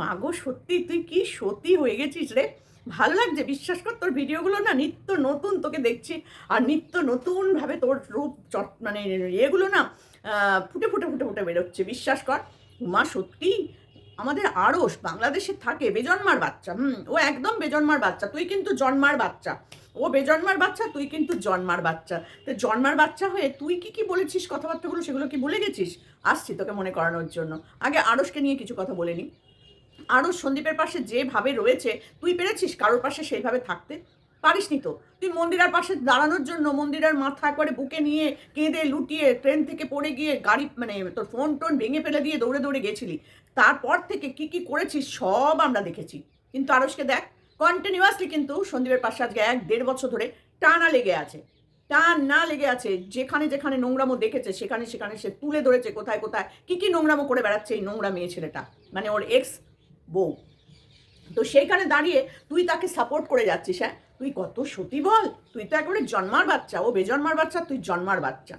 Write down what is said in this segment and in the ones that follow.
মাগো সত্যি, তুই কি সত্যি হয়ে গেছিস রে? ভালো লাগছে, বিশ্বাস কর, তোর ভিডিওগুলো না নিত্য নতুন তোকে দেখছি। আর নিত্য নতুনভাবে তোর রূপ চট মানে এগুলো না ফুটে ফুটে ফুটে ফুটে বেরোচ্ছে, বিশ্বাস কর। মা, সত্যি, আমাদের আড়স বাংলাদেশে থাকে বেজন্মার বাচ্চা, হুম, ও একদম বেজন্মার বাচ্চা, তুই কিন্তু জন্মার বাচ্চা। ও বেজন্মার বাচ্চা, তুই কিন্তু জন্মার বাচ্চা। তো জন্মার বাচ্চা হয়ে তুই কি কি বলেছিস কথাবার্তাগুলো, সেগুলো কি বলে গেছিস? আসছি তোকে মনে করানোর জন্য। আগে আড়সকে নিয়ে কিছু কথা বলে নি। আরও সন্দীপের পাশে যেভাবে রয়েছে, তুই পেরেছিস কারোর পাশে সেইভাবে থাকতে? পারিসনি তো। তুই মন্দিরার পাশে দাঁড়ানোর জন্য মন্দিরার মাথা করে বুকে নিয়ে কেঁদে লুটিয়ে ট্রেন থেকে পড়ে গিয়ে গাড়ি মানে তোর ফোন টোন ভেঙে ফেলে দিয়ে দৌড়ে দৌড়ে গেছিলি। তারপর থেকে কি কি করেছিস সব আমরা দেখেছি। কিন্তু আরসকে দেখ কন্টিনিউয়াসলি কিন্তু সন্দীপের পাশে আজকে এক দেড় বছর ধরে টানা লেগে আছে। টান না লেগে আছে, যেখানে যেখানে নোংরামো দেখেছে, সেখানে সেখানে সে তুলে ধরেছে কোথায় কোথায়। কি কি নোংরামো করে বেড়াচ্ছে এই নোংরা মেয়ে ছেলেটা? মানে ওর এক্স বউ। তো সেইখানে দাঁড়িয়ে তুই তাকে সাপোর্ট করে যাচ্ছিস হ্যাঁ? তুই কত সতী বল? তুই তো একেবারে জন্মার বাচ্চা। ও বেজন্মার বাচ্চা, তুই জন্মার বাচ্চা।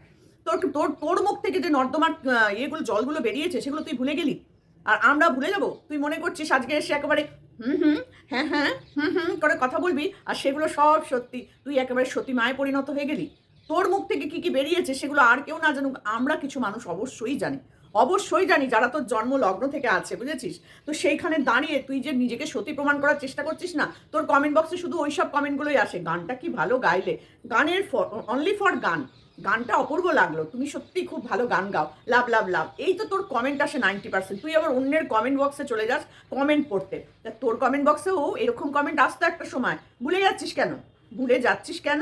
তোর তোর তোর মুখ থেকে যে নর্দমার ইয়েগুলো, জলগুলো বেরিয়েছে, সেগুলো তুই ভুলে গেলি? আর আমরা ভুলে যাব? তুই মনে করছিস আজকে এসে একেবারে হুম হুম হ্যাঁ হ্যাঁ হুম হুম করে কথা বলবি? আর সেগুলো সব সত্যি। তুই একেবারে সতী মায়ে পরিণত হয়ে গেলি। তোর মুখ থেকে কি কি বেরিয়েছে সেগুলো আর কেউ না জানুক। আমরা কিছু মানুষ অবশ্যই জানি। অবশ্যই জানি যারা তোর জন্ম লগ্ন থেকে আছে, বুঝেছিস? তো সেইখানে দাঁড়িয়ে তুই যে নিজেকে সতী প্রমাণ করার চেষ্টা করছিস না, তোর কমেন্ট বক্সে শুধু ওই সব কমেন্টগুলোই আসে। গানটা কি ভালো গাইলে? গানের অনলি ফর গান। গানটা অপূর্ব লাগল। তুমি সত্যি খুব ভালো গান গাও। লাভ লাভ লাভ। এই তো তোর কমেন্ট আসে নাইনটি পার্সেন্ট তুই আবার অন্যের কমেন্ট বক্সে চলে যাস কমেন্ট পড়তে। তা তোর কমেন্ট বক্সেও এরকম কমেন্ট আসতো একটা সময়। ভুলে যাচ্ছিস কেন? ভুলে যাচ্ছিস কেন?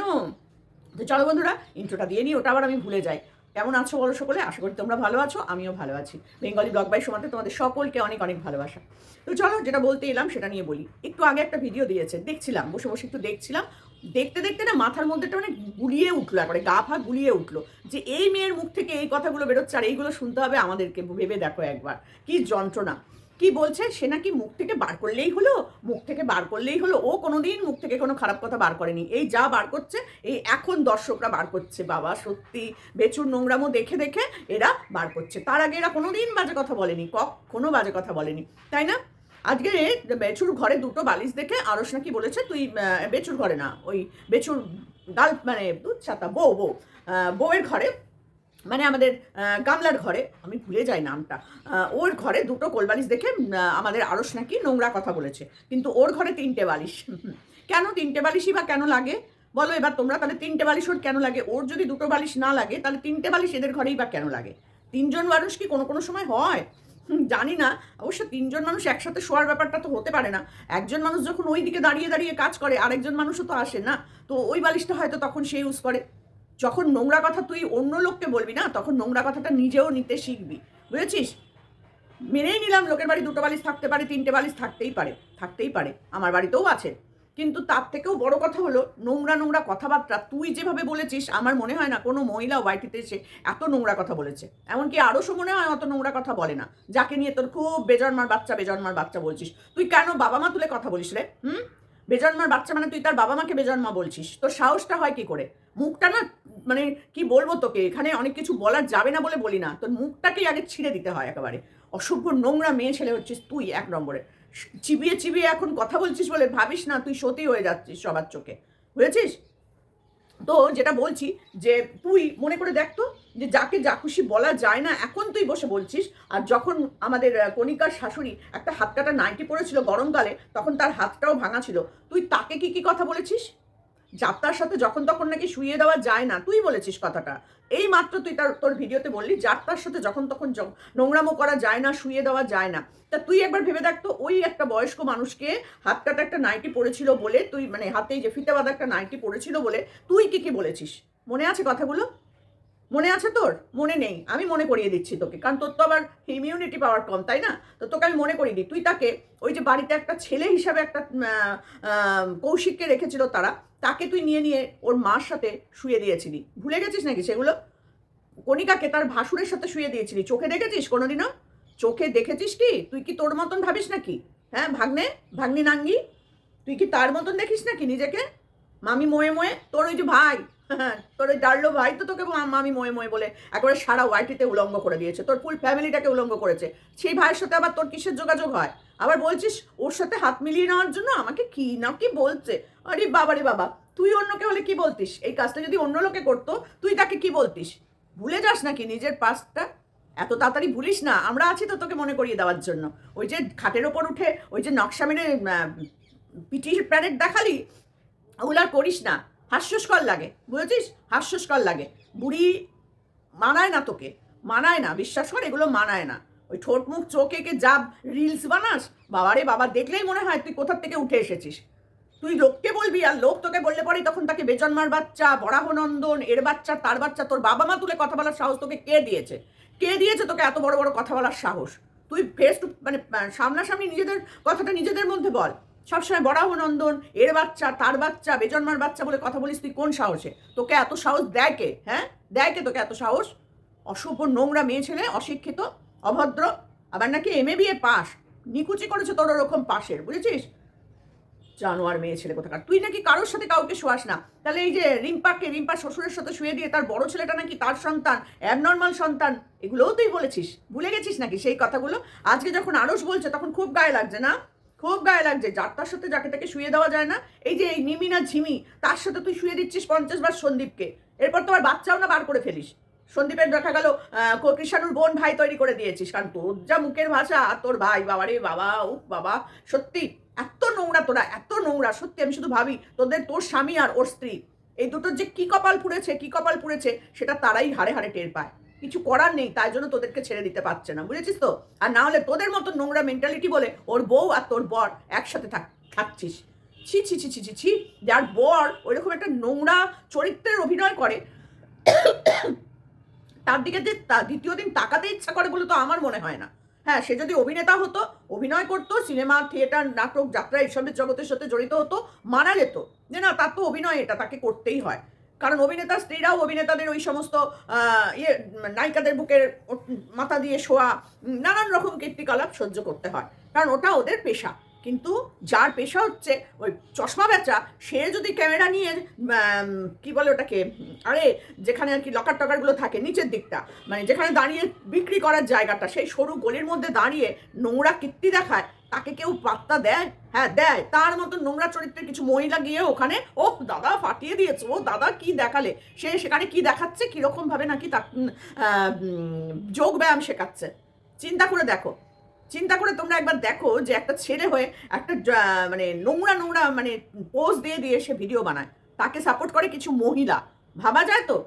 তো চলো বন্ধুরা ইন্ট্রোটা দিয়ে নিই, ওটা আবার আমি ভুলে যাই। কেমন আছো বলো সকলে? আশা করি তোমরা ভালো আছো, আমিও ভালো আছি। বেঙ্গলি ব্লগ বাই সমাতে তোমাদের সকলকে অনেক অনেক ভালোবাসা। তো চলো যেটা বলতে এলাম সেটা নিয়ে বলি। একটু আগে একটা ভিডিও দিয়েছে, দেখছিলাম, বসে বসে একটু দেখছিলাম। দেখতে দেখতে না মাথার মধ্যেটা মানে গুলিয়ে উঠল, একবারে গা ফা গুলিয়ে উঠল। যে এই মেয়ের মুখ থেকে এই কথাগুলো বেরোচ্ছে, আর এইগুলো শুনতে হবে আমাদেরকে, ভেবে দেখো একবার। কি যন্ত্রণা। কি বলছে? সে নাকি মুখ থেকে বার করলেই হলো, মুখ থেকে বার করলেই হলো। ও কোনোদিন মুখ থেকে কোনো খারাপ কথা বার করেনি। এই যা বার করছে, এই এখন দর্শকরা বার করছে। বাবা, সত্যি। বেচুর নোংরামো দেখে দেখে এরা বার করছে। তার আগে এরা কোনোদিন বাজে কথা বলেনি, কখনো বাজে কথা বলেনি। তাই না? আজকে বেচুর ঘরে দুটো বালিশ দেখে আরস নাকি বলেছে, তুই বেচুর ঘরে না, ওই বেচুর গাল মানে দুধ ছাতা, বউ বউ। বউয়ের ঘরে মানে আমাদের গামলার ঘরে, আমি ভুলে যাই নামটা ওর ঘরে দুটো কোলবালিশ দেখে আমাদের আরস নাকি নোংরা কথা বলেছে, কিন্তু ওর ঘরে তিনটে বালিশ কেন তিনটে বালিশই বা কেন লাগে? বলো এবার তোমরা, তাহলে তিনটে বালিশ ওর কেন লাগে? ওর যদি দুটো বালিশ না লাগে, তাহলে তিনটে বালিশ এদের ঘরেই বা কেন লাগে? তিনজন মানুষ কি কোনো কোনো সময় হয়? জানি না, অবশ্য তিনজন মানুষ একসাথে শোয়ার ব্যাপারটা তো হতে পারে না। একজন মানুষ যখন ওই দিকে দাঁড়িয়ে দাঁড়িয়ে কাজ করে, আরেকজন মানুষও তো আসে না, তো ওই বালিশটা হয়তো তখন সে ইউজ করে। যখন নোংরা কথা তুই অন্য লোককে বলবি না, তখন নোংরা কথাটা নিজেও নিতে শিখবি। বুঝেছিস? মেনেই নিলাম লোকের বাড়ি দুটো বালিশ থাকতে পারে, তিনটে বালিশ থাকতেই পারে থাকতেই পারে, আমার বাড়িতেও আছে। কিন্তু তার থেকেও বড় কথা হলো, নোংরা নোংরা কথাবার্তা তুই যেভাবে বলেছিস, আমার মনে হয় না কোনো মহিলা ওয়াইটিতে এসে এত নোংরা কথা বলেছে। এমনকি আরও মনে হয় অত নোংরা কথা বলে না। যাকে নিয়ে তোর খুব বেজন্মার বাচ্চা বেজন্মার বাচ্চা বলছিস। তুই কেন বাবা মা তুলে কথা বলিস রে? হুম? বেজন্মার বাচ্চা মানে তুই তার বাবা মাকে বেজন্মা বলছিস। তোর সাহসটা হয় কি করে? মুখটা না মানে কি বলব তোকে? এখানে অনেক কিছু বলা যাবে না বলে বলি না। তোর মুখটাকেই আগে ছিঁড়ে দিতে হয় একেবারে। অসভ্য নোংরা মেয়ে ছেলে হচ্ছিস তুই এক নম্বরে। চিবিয়ে চিবিয়ে এখন কথা বলছিস বলে ভাবিস না তুই সতী হয়ে যাচ্ছিস সবার চোখে। বুঝেছিস? তো যেটা বলছি যে তুই মনে করে দেখ তো যে যাকে যা খুশি বলা যায় না, এখন তুই বসে বলছিস। আর যখন আমাদের কণিকার শাশুড়ি একটা হাত কাটা নাইটি পড়েছিল গরমকালে, তখন তার হাতটাও ভাঙা ছিল। তুই তাকে কি কি কথা বলেছিস? যাত্রার সাথে যখন তখন নাকি শুয়ে দেওয়া যায় না। তুই বলেছিস কথাটা। এই মাত্র তুই তার, তোর ভিডিওতে বললি, যাত্রার সাথে যখন তখন নোংরামো করা যায় না শুয়ে দেওয়া যায় না। তা তুই একবার ভেবে দেখ তো, ওই একটা বয়স্ক মানুষকে হাত কাটা একটা নাইটি পড়েছিল বলে, তুই মানে হাতেই যে ফিতে বাঁধা একটা নাইটি পড়েছিল বলে, তুই কি কি বলেছিস? মনে আছে কথাগুলো? মনে আছে তোর? মনে নেই। আমি মনে করিয়ে দিচ্ছি তোকে। কারণ তোর তো আবার ইমিউনিটি পাওয়ার কম, তাই না? তো তোকে আমি মনে করিয়ে দিই। তুই তাকে ওই যে বাড়িতে একটা ছেলে হিসাবে একটা কৌশিককে রেখেছিল তারা। তাকে তুই নিয়ে নিয়ে ওর মার সাথে শুয়ে দিয়েছিলি। ভুলে গেছিস নাকি সেগুলো? কণিকাকে তার ভাসুরের সাথে শুয়ে দিয়েছিলি। চোখে দেখেছিস কোনোদিনও? চোখে দেখেছিস কি? তুই কি তোর মতন ভাবিস নাকি? হ্যাঁ ভাগ্নে, ভাগ্নি নাঙ্গি? তুই কি তার মতন দেখিস নাকি নিজেকে? মামি মোয়ে মোয়ে, তোর ওই যে ভাই, তোর ওই ডার্লো ভাই তো তোকে মামি মোয়ে মোয়ে বলে একবারে সারা ওয়াইটিতে উলঙ্গ করে দিয়েছে। তোর ফুল ফ্যামিলিটাকে উলঙ্গ করেছে। সেই ভাইয়ের সাথে আবার তোর কিসের যোগাযোগ হয়? আবার বলছিস ওর সাথে হাত মিলিয়ে নেওয়ার জন্য আমাকে কি না কি বলছে? আরে বাবারে বাবা, তুই অন্যকে হলে কি বলতিস? এই কাজটা যদি অন্য লোকে করতো, তুই তাকে কি বলতিস? ভুলে যাস নাকি নিজের পাস্টটা এত তাড়াতাড়ি ভুলিস না, আমরা আছি তো তোকে মনে করিয়ে দেওয়ার জন্য। ওই যে খাটের ওপর উঠে, ওই যে নকশা মেরে পিটি প্যারেড দেখালি, ওগুলো আর করিস না। হাস্যস্কর লাগে, বুঝেছিস? হাস্যস্কর লাগে। বুড়ি মানায় না তোকে, মানায় না, বিশ্বাস কর, এগুলো মানায় না। ওই ঠোঁট মুখ চোখ এঁকে যা রিলস বানাস, বাবারে বাবা, দেখলেই মনে হয় তুই কোথার থেকে উঠে এসেছিস। তুই লোককে বলবি আর লোক তোকে বললে পরেই তখন তাকে বেজন্মার বাচ্চা বরাহনন্দন এর বাচ্চা, তার বাচ্চা, তোর বাবা মা তুলে কথা বলার সাহস তোকে কে দিয়েছে? কে দিয়েছে তোকে এত বড় বড় কথা বলার সাহস? তুই ফেস টু মানে সামনাসামনি নিজেদের কথাটা নিজেদের মধ্যে বল। সবসময় বরাহনন্দন এর বাচ্চা, তার বাচ্চা বেজন্মার বাচ্চা বলে কথা বলিস তুই কোন সাহসে? তোকে এত সাহস দেয় কে? হ্যাঁ? দেয় কে তোকে এত সাহস? অসভ্য নোংরা মেয়ে ছেলে, অশিক্ষিত অভদ্র? আবার নাকি এম এ বিএ পাস? নিকুচি করেছে তোর ওরকম পাশের, বুঝেছিস? জানোয়ার মেয়ে ছেলে কোথাকার। তুই নাকি কারোর সাথে কাউকে শোয়াস না। তাহলে এই যে রিম্পাকে, রিম্পা শ্বশুরের সাথে শুয়ে দিয়ে তার বড় ছেলেটা নাকি তার সন্তান অ্যাবনর্মাল সন্তান, এগুলোও তুই বলেছিস। ভুলে গেছিস নাকি সেই কথাগুলো? আজকে যখন আরস বলছে, তখন খুব গায়ে লাগছে না? খুব গায়ে লাগছে। যার তার সাথে যাকে তাকে শুয়ে দেওয়া যায় না। এই যে এই নিমিনা ঝিমি, তার সাথে তুই শুয়ে দিচ্ছিস পঞ্চাশ বার সন্দীপকে। এরপর তোমার বাচ্চাও না বার করে ফেলিস। সন্দীপের দেখা গেল কৃষাণুর বোন ভাই তৈরি করে দিয়েছিস কারণ তোর যা মুখের ভাষা, আর তোর ভাই, বাবারে বাবা, উফ বাবা। সত্যি, এত নোংরা তোরা, এত নোংরা, সত্যি আমি শুধু ভাবি, তোদের তোর স্বামী আর ওর স্ত্রী, এই দুটোর যে কি কপাল পুড়েছে, কি কপাল পুড়েছে, সেটা তারাই হাড়ে হাড়ে টের পায়। কিছু করার নেই, তাই জন্য তোদেরকে ছেড়ে দিতে পারছে না, বুঝেছিস তো? আর না হলে তোদের মতো নোংরা মেন্টালিটি বলে ওর বউ আর তোর বর একসাথে থাক থাকছিস। ছি ছি ছি ছি ছি ছি, যার বর ওইরকম একটা নোংরা চরিত্রের অভিনয় করে তার দিকে যে দ্বিতীয় দিন তাকাতে ইচ্ছা করে বলে তো আমার মনে হয় না। হ্যাঁ সে যদি অভিনেতা হতো, অভিনয় করতো, সিনেমা, থিয়েটার, নাটক, যাত্রা, এইসবের জগতের সাথে জড়িত হতো মানা যেত। যে না, তার তো অভিনয় এটা, তাকে করতেই হয়। কারণ অভিনেতা, স্ত্রীরাও অভিনেতাদের ওই সমস্ত ইয়ে নায়িকাদের বুকের মাথা দিয়ে শোয়া নানান রকম কীর্তিকলাপ সহ্য করতে হয়। কারণ ওটা ওদের পেশা। কিন্তু যার পেশা হচ্ছে ওই চশমা বেচা সে যদি ক্যামেরা নিয়ে কি বলে ওটাকে আরে যেখানে আর কি লকার টকারগুলো থাকে নিচের দিকটা মানে যেখানে দাঁড়িয়ে বিক্রি করার জায়গাটা সেই সরু গলির মধ্যে দাঁড়িয়ে নোংরা কীর্তি দেখায় তাকে কেউ পাত্তা দেয়? হ্যাঁ দেয়। তার মতো নোংরা চরিত্রের কিছু মহিলা গিয়ে ওখানে ও দাদা ফাটিয়ে দিয়েছে ও দাদা কি দেখালে? সে সেখানে কি দেখাচ্ছে? কীরকমভাবে নাকি তা উম, যোগ ব্যায়াম শেখাচ্ছে? চিন্তা করে দেখো। চিন্তা করে তোমরা একবার দেখো যে একটা ছেলে হয়ে একটা মানে নোংরা নোংরা মানে পোজ দিয়ে দিয়ে সে ভিডিও বানায়। তাকে সাপোর্ট করে কিছু মহিলা। ভাবা যায় তো?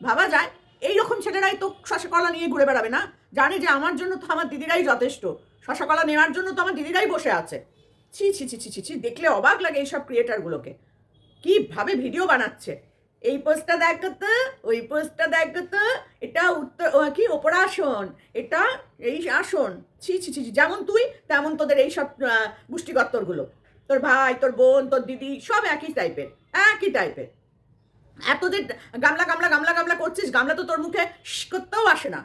ভাবা যায়? এই রকম ছেলেরাই তো শশাকলা নিয়ে ঘুরে বেড়াবে না? জানে যে আমার জন্য তো আমার দিদিরাই যথেষ্ট। শশাকলা নেওয়ার জন্য তো আমার দিদিরাই বসে আছে। ছি ছি ছি ছি ছি দেখলে অবাক লাগে এইসব ক্রিয়েটারগুলোকে কীভাবে ভিডিও বানাচ্ছে? এই পোস্টটা দেখো তো ওই পোস্টটা দেখো তো এটা উত্তর কি ওপর আসন এটা এই আসন ছি ছি ছি যেমন তুই তেমন তোদের এইসব আহ, গোষ্ঠীগত্তরগুলো। তোর ভাই তোর বোন তোর দিদি সব একই টাইপের একই টাইপের এত যে গামলা গামলা গামলা গামলা করছিস গামলা তো তোর মুখে করতেও আসে না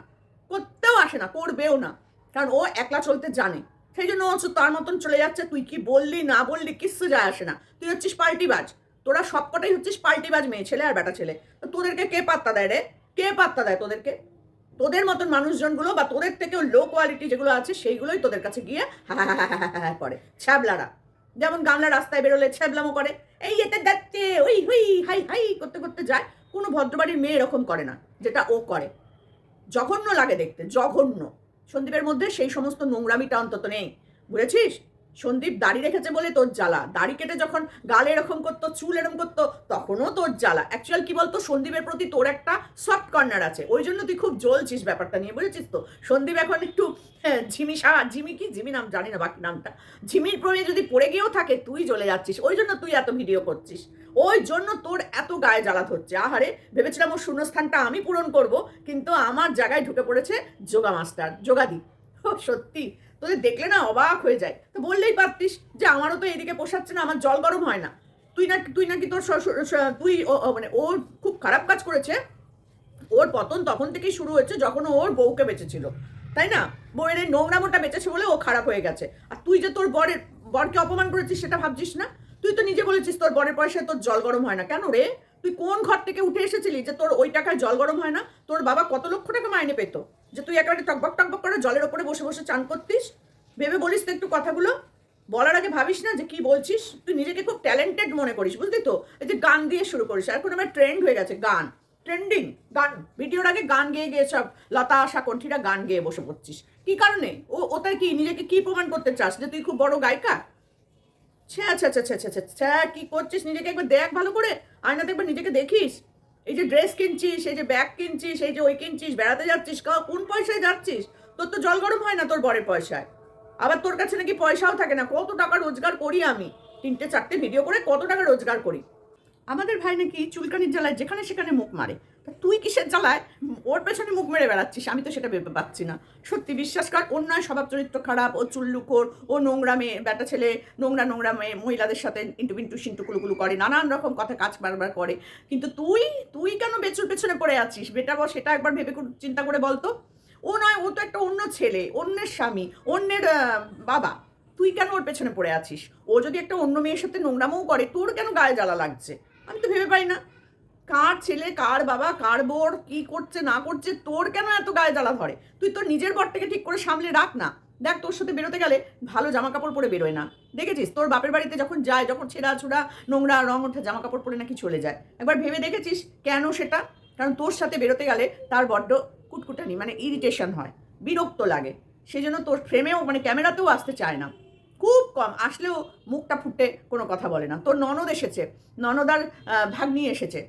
করতেও আসে না করবেও না কারণ ও একলা চলতে জানে। সেই জন্য ও তার মতন চলে যাচ্ছে তুই কি বললি না বললি কিচ্ছু যায় আসে না। তুই হচ্ছিস পাল্টিবাজ তোরা সবকটাই হচ্ছিস পাল্টিবাজ মেয়ে, ছেলে আর বেটা ছেলে। তোদেরকে কে পাত্তা দেয় রে? কে পাত্তা দেয় তোদেরকে? তোদের মতন মানুষজনগুলো বা তোদের থেকেও লো কোয়ালিটি যেগুলো আছে, সেইগুলোই তোদের কাছে গিয়ে হা হা হা হা হা হা হা, করে। ছ্যাবলারা। যেমন গামলা রাস্তায় বেরোলে ছ্যাবলামো করে। এই এতে যাচ্ছে, ওই হুই হাই হাই, করতে করতে যায়। কোনো ভদ্রবাড়ির মেয়ে এরকম করে না, যেটা ও করে। জঘন্য লাগে দেখতে, জঘন্য। সন্দীপের মধ্যে সেই সমস্ত নোংরামিটা অন্তত নেই। বুঝেছিস? সন্দীপ দাড়ি রেখেছে বলে তোর জ্বালা। দাড়ি কেটে যখন গাল এরকম করতো চুল এরকম করতো তখনও তোর জ্বালা। অ্যাকচুয়াল কি বলতো? সন্দীপের প্রতি তোর একটা সফট কর্নার আছে। ওই জন্য তুই খুব জ্বলছিস ব্যাপারটা নিয়ে বুঝেছিস তো? সন্দীপ এখন একটু হ্যাঁ, ঝিমি সা ঝিমি কি? ঝিমি নাম জানি না বাকি নামটা। ঝিমির প্রমে যদি পড়ে গিয়েও থাকে তুই জ্বলে যাচ্ছিস। ওই জন্য তুই এত ভিডিও করছিস। ওই জন্য তোর এত গায়ে জ্বালাত হচ্ছে আহারে ভেবেছিলাম ওর শূন্যস্থানটা আমি পূরণ করব কিন্তু আমার জায়গায় ঢুকে পড়েছে যোগা মাস্টার যোগাদি সত্যি। তোদের দেখলে না অবাক হয়ে যায়। তো বললেই পারতিস যে আমারও তো এদিকে পোষাচ্ছে না, আমার জল গরম হয় না। তুই না, তুই নাকি তোর তুই মানে ও খুব খারাপ কাজ করেছে। ওর পতন তখন থেকেই শুরু হয়েছে যখন ওর বউকে বেঁচেছিল। তাই না? বউয়ের এই নোংরামোটা বেঁচেছে বলে ও খারাপ হয়ে গেছে। আর তুই যে তোর বরের, বরকে অপমান করেছিস সেটা ভাবছিস না? তুই তো নিজে বলেছিস তোর বরের পয়সায় তোর জল গরম হয় না। কেন রে? তুই কোন ঘর থেকে উঠে এসেছিলি যে তোর ওই টাকায় জল গরম হয় না? তোর বাবা কত লক্ষ টাকা মাইনে পেতো? যে তুই একেবারে টকবক টকবক করে জলের ওপরে বসে বসে চান করতিস, ভেবে বলিস তো একটু কথাগুলো। বলার আগে ভাবিস না যে কি বলছিস? তুই নিজেকে খুব ট্যালেন্টেড মনে করিস, বুঝলি তো? এই যে গান দিয়ে শুরু করিস, এখন আমার ট্রেন্ড হয়ে গেছে গান। ট্রেন্ডিং গান। ভিডিওর আগে গান গেয়ে গিয়ে সব লতা আশা কণ্ঠীরা গান গেয়ে বসে পড়ছিস। কি কারণে? ও ওটার কি নিজেকে কি প্রমাণ করতে চাস যে তুই খুব বড় গায়িকা? ছ্যা ছ্যা ছ্যা ছ্যা ছ্যা ছ্যা কি করছিস নিজেকে একবার দেখ ভালো করে? আয়নাতে একবার নিজেকে দেখিস। এই যে ড্রেস কিনছিস, এই যে ব্যাগ কিনছিস, এই যে ওই কিনছিস, বেড়াতে যাচ্ছিস কোন পয়সায় যাচ্ছিস? তোর তো জল গরম হয় না তোর বরের পয়সায়। আবার তোর কাছে নাকি পয়সাও থাকে না। কত টাকা রোজগার করি আমি? তিনটে চারটে ভিডিও করে কত টাকা রোজগার করি? আমাদের ভাই নাকি চুলকানির জ্বালায় যেখানে সেখানে মুখ মারে। তা তুই কিসের জ্বালায়? ওর পেছনে মুখ মেরে বেড়াচ্ছিস, আমি তো সেটা ভেবে পাচ্ছি না। সত্যি বিশ্বাস কর অন্যায় স্বভাব চরিত্র খারাপ, ও চুল্লুকোর, ও নোংরা মেয়ে বেটা ছেলে নোংরা নোংরা মেয়ে মহিলাদের সাথে ইন্টু পিন্টু সিন্টু কুলুকুলু করে, নানান রকম কথা কাজ বারবার করে। কিন্তু তুই তুই কেন বেচুর পেছনে পড়ে আছিস? বেটা বল, সেটা একবার ভেবে চিন্তা করে বলতো ও নয়, ও তো একটা অন্য ছেলে, অন্যের স্বামী, অন্যের বাবা। তুই কেন ওর পেছনে পড়ে আছিস? ও যদি একটা অন্য মেয়ের সাথে নোংরামও করে, তোর কেন গায়ে জ্বালা লাগছে? আমি তো ভেবে পাই না। কার ছেলে, কার বাবা, কার বোর, কি করছে, না করছে, তোর কেন এত গায়ে জ্বালা ধরে? তুই তোর নিজের বরটাকে ঠিক করে সামলে রাখ না। দেখ, তোর সাথে বেরোতে গেলে ভালো জামা কাপড় পরে বেরোয় না। দেখেছিস? তোর বাপের বাড়িতে যখন যায়, যখন ছেঁড়া ছুড়া নোংরা রং ওঠা জামা কাপড় পরে নাকি চলে যায়। একবার ভেবে দেখেছিস কেন সেটা? কারণ তোর সাথে বেরোতে গেলে তার বড্ড কুটকুটানি মানে ইরিটেশন হয়। বিরক্ত লাগে। সেই জন্য তোর ফ্রেমেও মানে ক্যামেরাতেও আসতে চায় না। খুব কম। আসলেও মুখটা ফুটে কোনো কথা বলে না। তোর ননদ এসেছে। ননদার ভাগ্নি এসেছে।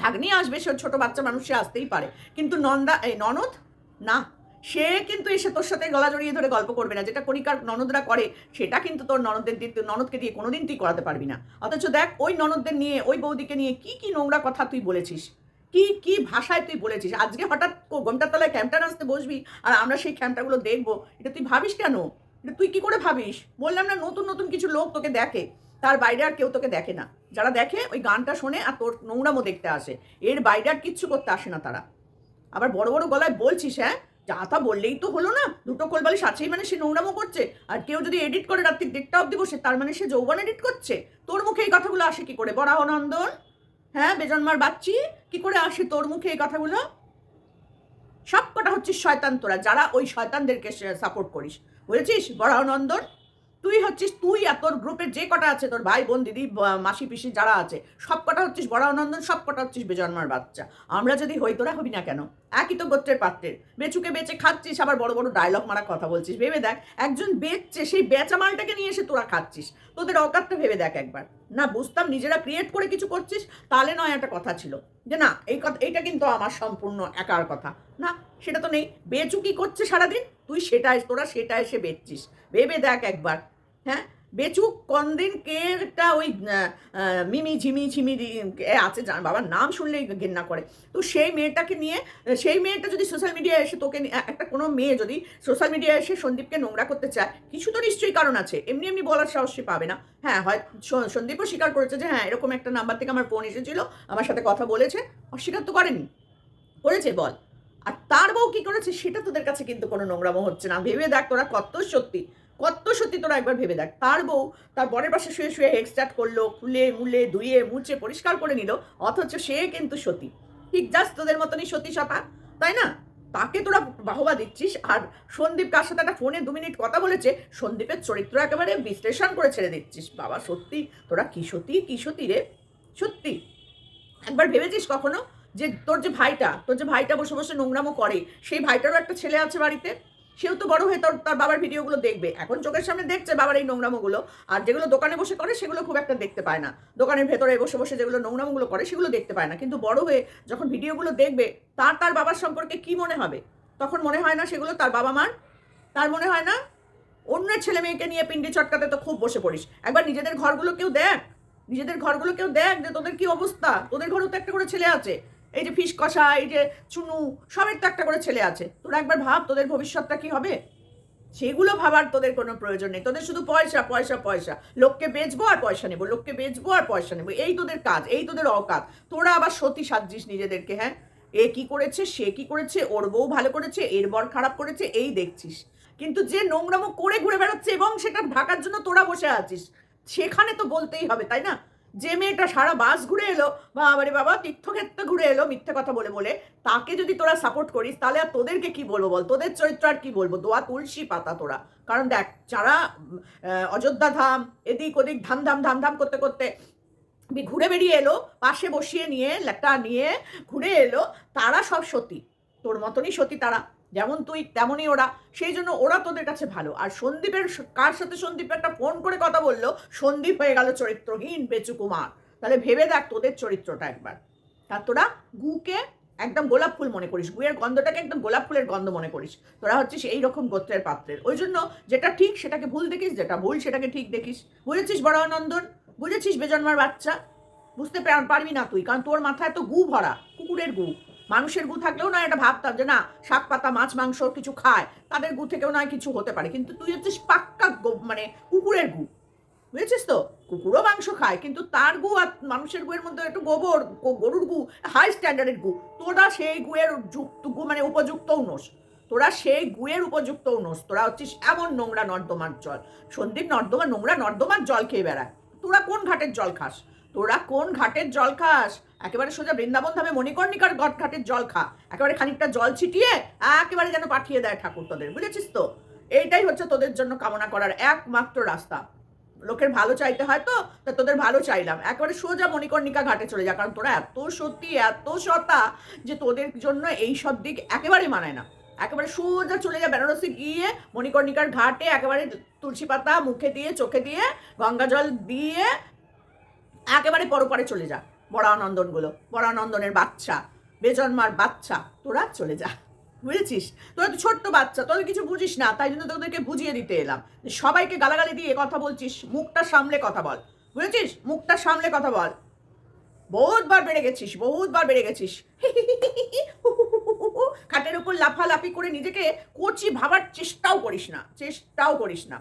ভাগ্নি আসবে, সে ছোট বাচ্চা মানুষ, সে আসতেই পারে। কিন্তু নন্দা, এই ননদ? না। সে কিন্তু এসে তোর সাথে গলা জড়িয়ে ধরে গল্প করবে না। যেটা কণিকার ননদরা করে, সেটা কিন্তু তোর ননদের দিয়ে ননদকে দিয়ে কোনোদিন তুই করাতে পারবি না। অথচ দেখ, ওই ননদদের নিয়ে, ওই বৌদিকে নিয়ে কি কি নোংরা কথা তুই বলেছিস? কি কি ভাষায় তুই বলেছিস? আজকে হঠাৎ গোমটার তলায় ক্যাম্পটা নাচতে বসবি, আর আমরা সেই ক্যাম্পটাগুলো দেখব। এটা তুই ভাবিস কেন? এটা তুই কি করে ভাবিস? বললাম না, নতুন নতুন কিছু লোক তোকে দেখে। তার বাইরে আর কেউ তোকে দেখে না। যারা দেখে, ওই গানটা শোনে আর তোর নোংরামো দেখতে আসে। এর বাইরে আর কিচ্ছু করতে আসে না তারা। আবার বড় বড় গলায় বলছিস হ্যাঁ? যা তা বললেই তো হলো না। দুটো কোলবালিশ আছেই মানে সে নোংরামো করছে। আর কেউ যদি এডিট করে রাত্রির দেড়টা অব্দি বসে, তার মানে সে যৌবন এডিট করছে? তোর মুখে এই কথাগুলো আসে কি করে? বরাহনন্দন হ্যাঁ বেজন্মার বাচ্চি? কি করে আসে তোর মুখে এই কথাগুলো? সব কটা হচ্ছিস শয়তান তোরা, যারা ওই শয়তানদেরকে সাপোর্ট করিস। বুঝেছিস বরাহনন্দন তুই হচ্ছিস, তুই আর তোর গ্রুপের যে কটা আছে, তোর ভাই, বোন, দিদি মাসি, পিসি যারা আছে সব কটা হচ্ছিস বরাহনন্দন সব কটা হচ্ছিস বেজন্মার বাচ্চা। আমরা যদি হই, তোরা হবি না কেন? একই তো গোত্রের পাত্রের। বেচুকে বেচে খাচ্ছিস, আবার বড় বড় ডায়লগ মারা কথা বলছিস। ভেবে দেখ, একজন বেচছে, সেই বেচা মালটাকে নিয়ে এসে তোরা খাচ্ছিস। তোদের অকাতটা ভেবে দেখ একবার। না, বুঝতাম নিজেরা ক্রিয়েট করে কিছু করছিস, তাহলে নয় একটা কথা ছিল। যে না, এই কথা, এইটা কিন্তু আমার সম্পূর্ণ একার কথা। না, সেটা তো নেই। বেচু কি করছে সারাদিন? তুই সেটা তোরা সেটা এসে বেচছিস। ভেবে দেখ একবার হ্যাঁ? বেচু কনদিন কে একটা ওই মিমি ঝিমি ঝিমি আছে জান বাবার নাম শুনলেই ঘেন্না করে। তো সেই মেয়েটাকে নিয়ে, সেই মেয়েটা যদি সোশ্যাল মিডিয়ায় এসে তোকে একটা কোনো মেয়ে যদি সোশ্যাল মিডিয়ায় এসে সন্দীপকে নোংরা করতে চায়, কিছু তো নিশ্চয়ই কারণ আছে, এমনি এমনি বলার সাহস সে পাবে না। হ্যাঁ হয় সন্দীপও স্বীকার করেছে যে হ্যাঁ এরকম একটা নাম্বার থেকে আমার ফোন এসেছিল, আমার সাথে কথা বলেছে, অস্বীকার তো করেনি। করেছে, বল। আর তার বউ কি করেছে সেটা তোদের কাছে কিন্তু কোনো নোংরামো হচ্ছে না। ভেবে দেখ তোরা কত সত্যি কত সত্যি তোরা একবার ভেবে দেখ। তার বউ তার বরের পাশে শুয়ে শুয়ে হেক্সটার্ট করল, খুলে মুলে ধুয়ে মুছে পরিষ্কার করে নিল, অথচ সে কিন্তু সতী। ঠিক জাস্ট তোদের মতনই সতী সতা তাই না? তাকে তোরা বাহবা দিচ্ছিস, আর সন্দীপ কার সাথে একটা ফোনে দু মিনিট কথা বলেছে, সন্দীপের চরিত্র একেবারে বিশ্লেষণ করে ছেড়ে দিচ্ছিস। বাবা সত্যি, তোরা কি সতী কি সতী রে? সত্যি। একবার ভেবেছিস কখনো? যে তোর যে ভাইটা, তোর যে ভাইটা বসে বসে নোংরামো করে, সেই ভাইটারও একটা ছেলে আছে বাড়িতে, সেও তো বড় হয়ে তোর, তার বাবার ভিডিওগুলো দেখবে। এখন চোখের সামনে দেখছে বাবার এই নোংরামোগুলো, আর যেগুলো দোকানে বসে করে, সেগুলো খুব একটা দেখতে পায় না। দোকানের ভেতরে বসে বসে যেগুলো নোংরামোগুলো করে, সেগুলো দেখতে পায় না। কিন্তু বড় হয়ে যখন ভিডিওগুলো দেখবে, তার তার বাবার সম্পর্কে কি মনে হবে? তখন মনে হয় না সেগুলো তার বাবা মার, তার মনে হয় না অন্যের ছেলে মেয়েকে নিয়ে পিন্ডি চটকাতে তো খুব বসে পড়িস। একবার নিজেদের ঘরগুলো কেউ দেখ, নিজেদের ঘরগুলো কেউ দেখ যে তোদের কি অবস্থা? তোদের ঘরেও তো একটা করে ছেলে আছে। এই যে ফিস কষা, এই যে চুনু, সবের তো একটা করে ছেলে আছে। তোরা একবার ভাব তোদের ভবিষ্যৎটা কি হবে? সেগুলো ভাবার তোদের কোনো প্রয়োজন নেই। তোদের শুধু পয়সা পয়সা পয়সা। লোককে বেচবো আর পয়সা নেব, লোককে বেচবো আর পয়সা নেব। এই তোদের কাজ, এই তোদের অকাজ। তোরা আবার সতী সাজিস নিজেদেরকে হ্যাঁ? এ কি করেছে, সে কি করেছে, ওর বউ ভালো করেছে, এর বর খারাপ করেছে, এই দেখছিস। কিন্তু যে নোংরামো করে ঘুরে বেড়াচ্ছে এবং সেটা ঢাকার জন্য তোরা বসে আছিস, সেখানে তো বলতেই হবে, তাই না? যে মেয়েটা সারা বাস ঘুরে এলো, বা বাবারে বাবা, তীর্থক্ষেত্রে ঘুরে এলো, মিথ্যে কথা বলে বলে, তাকে যদি তোরা সাপোর্ট করিস, তাহলে আর তোদেরকে কি বলব বল? তোদের চরিত্র আর কি বলব? দোয়া তুলসী পাতা তোরা। কারণ দেখ, যারা অযোধ্যা ধাম, এদিক ওদিক ধাম ধাম ধাম ধাম করতে করতে ঘুরে বেরিয়ে এলো, পাশে বসিয়ে নিয়ে, লেটা নিয়ে ঘুরে এলো, তারা সব সতী। তোর মতনই সতী তারা। যেমন তুই, তেমনই ওরা। সেই জন্য ওরা তোদের কাছে ভালো। আর সন্দীপের কার সাথে সন্দীপ একটা ফোন করে কথা বলল? সন্দীপ হয়ে গেল চরিত্রহীন বেচু কুমার। তাহলে ভেবে দেখ তোদের চরিত্রটা একবার। আর তোরা গুকে একদম গোলাপ ফুল মনে করিস। গুয়ের গন্ধটাকে একদম গোলাপ ফুলের গন্ধ মনে করিস। তোরা হচ্ছিস এই রকম গোত্রের পাত্রের। ওই জন্য যেটা ঠিক সেটাকে ভুল দেখিস, যেটা ভুল সেটাকে ঠিক দেখিস। বুঝেছিস বড় নন্দন বুঝেছিস বেজন্মার বাচ্চা? বুঝতে পার- পারবি না তুই, কারণ তোর মাথায় তো গু ভরা, কুকুরের গু। মানুষের গু থাকলেও না এটা ভাবতাম যে না, শাক পাতা, মাছ, মাংস কিছু খায়। তাদের গু থেকেও নয়, কিছু হতে পারে। কিন্তু তুই হচ্ছিস পাক্কা মানে কুকুরের গু। বুঝেছিস তো? কুকুরও মাংস খায়, কিন্তু তার গু আর মানুষের গুয়ের মধ্যে একটু গোবর গরুর গু হাই স্ট্যান্ডার্ডের গু। তোরা সেই গুয়ের যুক্ত গু মানে উপযুক্তও নোস। তোরা সেই গুয়ের উপযুক্তও নোস। তোরা হচ্ছিস এমন নোংরা নর্দমার জল। সন্দীপ নর্দমা নোংরা নর্দমার জল খেয়ে বেড়ায়। তোরা কোন ঘাটের জল খাস? তোরা কোন ঘাটের জল খাস? একেবারে সোজা বৃন্দাবন ধামে মণিকর্ণিকার ঘট ঘাটের জল খা। একেবারে খানিকটা জল ছিটিয়ে একেবারে যেন পাঠিয়ে দেয় ঠাকুর তোদের, বুঝেছিস তো? এইটাই হচ্ছে তোদের জন্য কামনা করার একমাত্র রাস্তা। লোকের ভালো চাইতে হয় তো, তা তোদের ভালো চাইলাম। একেবারে সোজা মণিকর্ণিকা ঘাটে চলে যা, কারণ তোরা এত সত্যি, এত সতা যে তোদের জন্য এই সব দিক একেবারে মানায় না। একেবারে সোজা চলে যা বেনারসে গিয়ে মণিকর্ণিকার ঘাটে একেবারে তুলসী পাতা মুখে দিয়ে, চোখে দিয়ে, গঙ্গা জল দিয়ে একেবারে পরপারে চলে যা বড়ানন্দনগুলো বড়ানন্দনের বাচ্চা, বেজন্মার বাচ্চা, তোরা চলে যা, বুঝেছিস? তোরা তো ছোট্ট বাচ্চা তোদের কিছু বুঝিস না, তাই জন্য তোদেরকে বুঝিয়ে দিতে এলাম। সবাইকে গালাগালি দিয়ে কথা বলছিস, মুখটা সামলে কথা বল, বুঝেছিস? মুখটা সামলে কথা বল। বহুতবার বেড়ে গেছিস, বহুতবার বেড়ে গেছিস। খাটের উপর লাফালাফি করে নিজেকে কচি ভাবার চেষ্টাও করিস না, চেষ্টাও করিস না।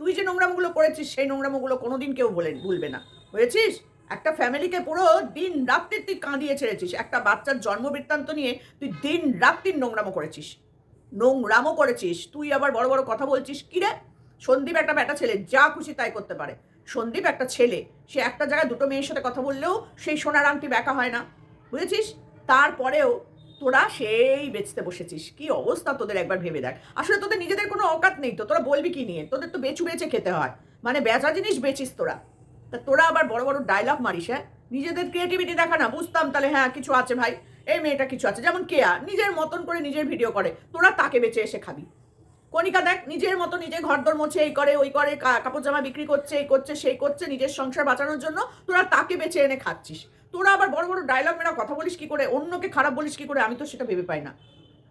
তুই যে নোংরামগুলো করেছিস, সেই নোংরামগুলো কোনোদিন কেউ বলেন ভুলবে না। বুঝেছিস একটা ফ্যামিলিকে পুরো দিন রাত্রি তুই কাঁদিয়ে ছেড়েছিস। একটা বাচ্চার জন্ম বৃত্তান্ত নিয়ে তুই দিন রাত্রির নোংরামো করেছিস। নোংরামো করেছিস। তুই আবার বড় বড় কথা বলছিস, কি রে? সন্দীপ একটা ব্যাটা ছেলে, যা খুশি তাই করতে পারে। সন্দীপ একটা ছেলে, সে একটা জায়গায় দুটো মেয়ের সাথে কথা বললেও সেই সোনার আংটি ব্যাকা হয় না। বুঝেছিস? তারপরেও তোরা সেই বেচতে বসেছিস। কি অবস্থা তোদের একবার ভেবে দেখ। আসলে তোদের নিজেদের কোনো অকাত নেই তো, তোরা বলবি কি নিয়ে? তোদের তো বেচু বেচে খেতে হয়। মানে বেচা জিনিস বেচিস তোরা। তা তোরা আবার বড় বড় ডায়লগ মারিস হ্যাঁ? নিজেদের ক্রিয়েটিভিটি দেখা না, বুঝতাম তাহলে হ্যাঁ কিছু আছে ভাই। এই মেয়েটা কিছু আছে, যেমন কেয়া, নিজের মতন করে নিজের ভিডিও করে। তোরা তাকে বেচে এসে খাবি। কণিকা দেখ, নিজের মতো নিজে ঘরদর মোছে, এই করে, ওই করে কাপড় জামা বিক্রি করছে, এই করছে, সেই করছে, নিজের সংসার বাঁচানোর জন্য তোরা তাকে বেছে এনে খাচ্ছিস। তোরা আবার বড় বড় ডায়লগ মেরা কথা বলিস কি করে, অন্যকে খারাপ বলিস কি করে, আমি তো সেটা ভেবে পাই না।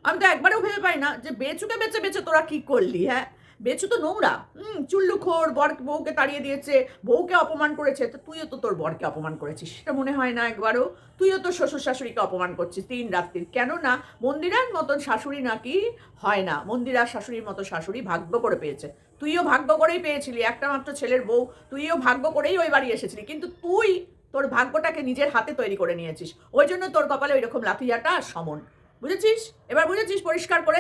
আমি তো একবারেও ভেবে পাই না যে বেচুকে বেচে বেচে তোরা কি করলি হ্যাঁ? বেচু তো নোংরা। হুম, চুল্লুখোর বর বউকে তাড়িয়ে দিয়েছে, বউকে অপমান করেছে, তো তুইও তো তোর বরকে অপমান করেছিস, সেটা মনে হয় না একবারও। তুইও তো শ্বশুর শাশুড়িকে অপমান করছিস তিন রাত্রির কেন না মন্দিরার মতন শাশুড়ি নাকি হয় না। মন্দিরার শাশুড়ির মতো শাশুড়ি ভাগ্য করে পেয়েছে। তুইও ভাগ্য করেই পেয়েছিলি, একটা মাত্র ছেলের বউ, তুইও ভাগ্য করেই ওই বাড়ি এসেছিলি, কিন্তু তুই তোর ভাগ্যটাকে নিজের হাতে তৈরি করে নিয়েছিস। ওই জন্য তোর কপালে ওই রকম লাথিজাটা আর সমন। বুঝেছিস? এবার বুঝেছিস পরিষ্কার করে?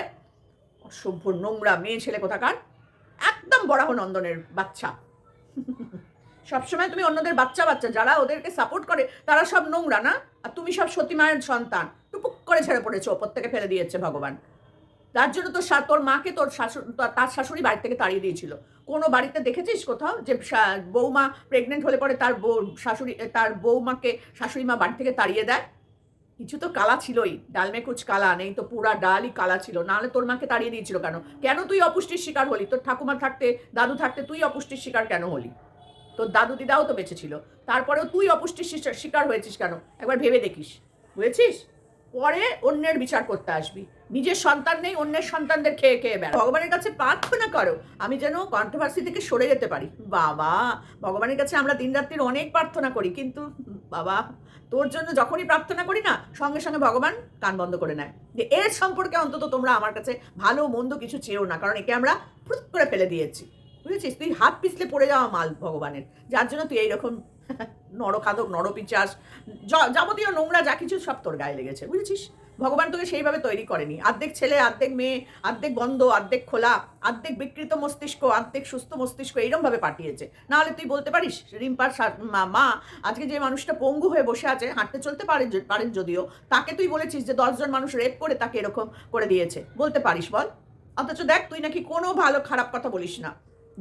অসভ্য নোংরা মেয়ে ছেলে কোথাকার? একদম বরাহ নন্দনের বাচ্চা। সবসময় তুমি অন্যদের বাচ্চা বাচ্চা, যারা ওদেরকে সাপোর্ট করে, তারা সব নোংরা, না? আর তুমি সব সতী মায়ের সন্তান। টুপুক করে ছেড়ে পড়েছো ওপর থেকে ফেলে দিয়েছে ভগবান। তার জন্য তোর তোর মাকে তোর শাশুড়ি তার শাশুড়ি বাড়ি থেকে তাড়িয়ে দিয়েছিল। কোনো বাড়িতে দেখেছিস কোথাও যে বৌমা প্রেগনেন্ট হলে পরে তার বউ, শাশুড়ি, তার বৌমাকে শাশুড়ি মা বাড়ি থেকে তাড়িয়ে দেয়? কিছু তো কালা ছিলই ডালমে কুচ কালা, নেই তো পুরা ডালই কালা ছিল, নাহলে তোর মাকে তাড়িয়ে দিয়েছিল কেন? কেন তুই অপুষ্টির শিকার হলি? তোর ঠাকুমা থাকতে, দাদু থাকতে তুই অপুষ্টির শিকার কেন হলি? তোর দাদু দিদাও তো বেঁচে ছিল, তারপরেও তুই অপুষ্টির শিকার- হয়েছিস কেন? একবার ভেবে দেখিস, বুঝেছিস? পরে অন্যের বিচার করতে আসবি, নিজের সন্তান নেই, অন্যের সন্তানদের খেয়ে খেয়ে বেড়া ভগবানের কাছে প্রার্থনা করো, আমি যেন কন্ট্রোভার্সি থেকে সরে যেতে পারি। বাবা, ভগবানের কাছে আমরা দিন রাত্রির অনেক প্রার্থনা করি, কিন্তু, বাবা তোর জন্য যখনই প্রার্থনা করি না, সঙ্গে সঙ্গে ভগবান কান বন্ধ করে নেয়। যে এর সম্পর্কে অন্তত তোমরা আমার কাছে ভালো, মন্দ কিছু চেয়েও না, কারণ একে আমরা ফুট করে ফেলে দিয়েছি। বুঝেছিস? তুই হাত পিছলে পড়ে যাওয়া মাল ভগবানের। যার জন্য তুই এইরকম নরখাদক, নরপিচাস যাবতীয় নোংরা যা কিছু সব তোর গায়ে লেগেছে। বুঝেছিস? ভগবান তোকে সেইভাবে তৈরি করেনি। অর্ধেক ছেলে অর্ধেক মেয়ে অর্ধেক বন্ধ অর্ধেক খোলা অর্ধেক বিকৃত মস্তিষ্ক অর্ধেক সুস্থ মস্তিষ্ক এইরকমভাবে পাঠিয়েছে। নাহলে তুই বলতে পারিস, রিম্পার মা আজকে যে মানুষটা পঙ্গু হয়ে বসে আছে, হাঁটতে চলতে পারে পারেন যদিও, তাকে তুই বলেছিস যে দশজন মানুষ রেপ করে তাকে এরকম করে দিয়েছে। বলতে পারিস বল। অথচ দেখ, তুই নাকি কোনো ভালো খারাপ কথা বলিস না।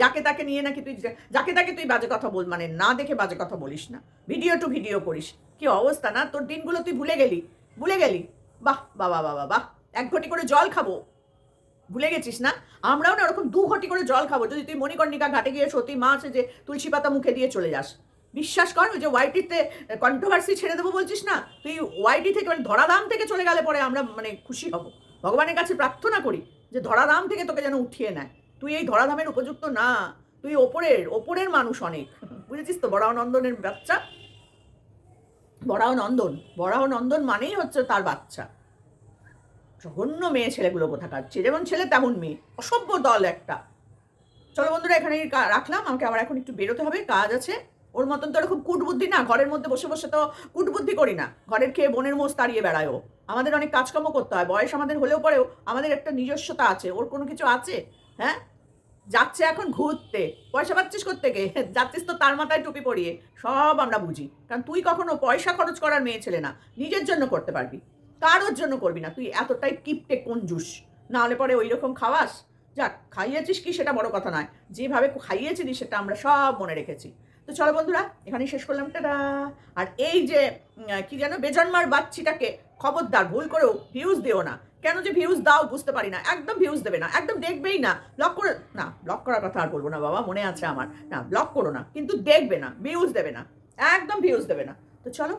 যাকে তাকে নিয়ে নাকি তুই যাকে তাকে তুই বাজে কথা বল মানে না দেখে বাজে কথা বলিস না। ভিডিও টু ভিডিও করিস। কি অবস্থা না? তোর দিনগুলো তুই ভুলে গেলি। ভুলে গেলি। বাহ বাবা বাবা বাহ এক ঘটি করে জল খাব। ভুলে গেছিস না? আমরাও না ওরকম দু ঘটি করে জল খাব। যদি তুই মণিকর্ণিকা ঘাটে গিয়ে সতী মা আছে যে তুলসী পাতা মুখে দিয়ে চলে যাস। বিশ্বাস কর, ওই যে ওয়াইটিতে কন্ট্রোভার্সি ছেড়ে দেবো বলছিস না? তুই ওয়াইটি থেকে মানে ধরাধাম থেকে চলে গেলে পরে আমরা মানে খুশি হব। ভগবানের কাছে প্রার্থনা করি যে ধরাধাম থেকে তোকে যেন উঠিয়ে নেয়। তুই এই ধরাধামের উপযুক্ত না। তুই ওপরের ওপরের মানুষ অনেক। বুঝেছিস তো? বড়াও নন্দনের বাচ্চা। বড়াও নন্দন বড়াও নন্দন মানেই হচ্ছে তার বাচ্চা। জঘন্য মেয়ে ছেলেগুলো কোথাকার। যেমন ছেলে, তেমন মেয়ে। অসভ্য দল একটা। চলো বন্ধুরা, এখানে রাখলাম। আমাকে আবার এখন একটু বেরোতে হবে, কাজ আছে। ওর মতন তো খুব কুটবুদ্ধি না। ঘরের মধ্যে বসে বসে তো কুটবুদ্ধি করি না। ঘরের খেয়ে বোনের মোষ তাড়িয়ে বেড়ায় ও। আমাদের অনেক কাজকর্ম করতে হয়। বয়স আমাদের হলেও পরেও আমাদের একটা নিজস্বতা আছে। ওর কোনো কিছু আছে? হ্যাঁ? যাচ্ছে এখন ঘুরতে। পয়সা পাচ্ছিস থেকে যাচ্ছিস তো তার মাথায় টুপি পরিয়ে। সব আমরা বুঝি। কারণ তুই কখনো পয়সা খরচ করার মেয়ে ছেলে না। নিজের জন্য করতে পারবি। কারোর জন্য করবি না। তুই এতটাই কিপটে কঞ্জুস। না হলে পরে ওই রকম খাওয়াস? যাক, খাইয়েছিস কি সেটা বড় কথা নয়। যেভাবে খাইয়েছিলি সেটা আমরা সব মনে রেখেছি। তো চলো বন্ধুরা, এখানেই শেষ করলাম। টাটা! আর এই যে কি যেন বেজন্মার বাচ্চিটাকে খবরদার, ভুল করেও ভিউজ দিও না। কেন যে ভিউজ দাও বুঝতে পারি না। একদম ভিউজ দেবে না। একদম দেখবেই না। ব্লক করে না ব্লক করার কথা আর বলব না বাবা, মনে আছে আমার। না ব্লক করো না। কিন্তু দেখবে না। ভিউজ দেবে না। একদম ভিউজ দেবে না। তো চলো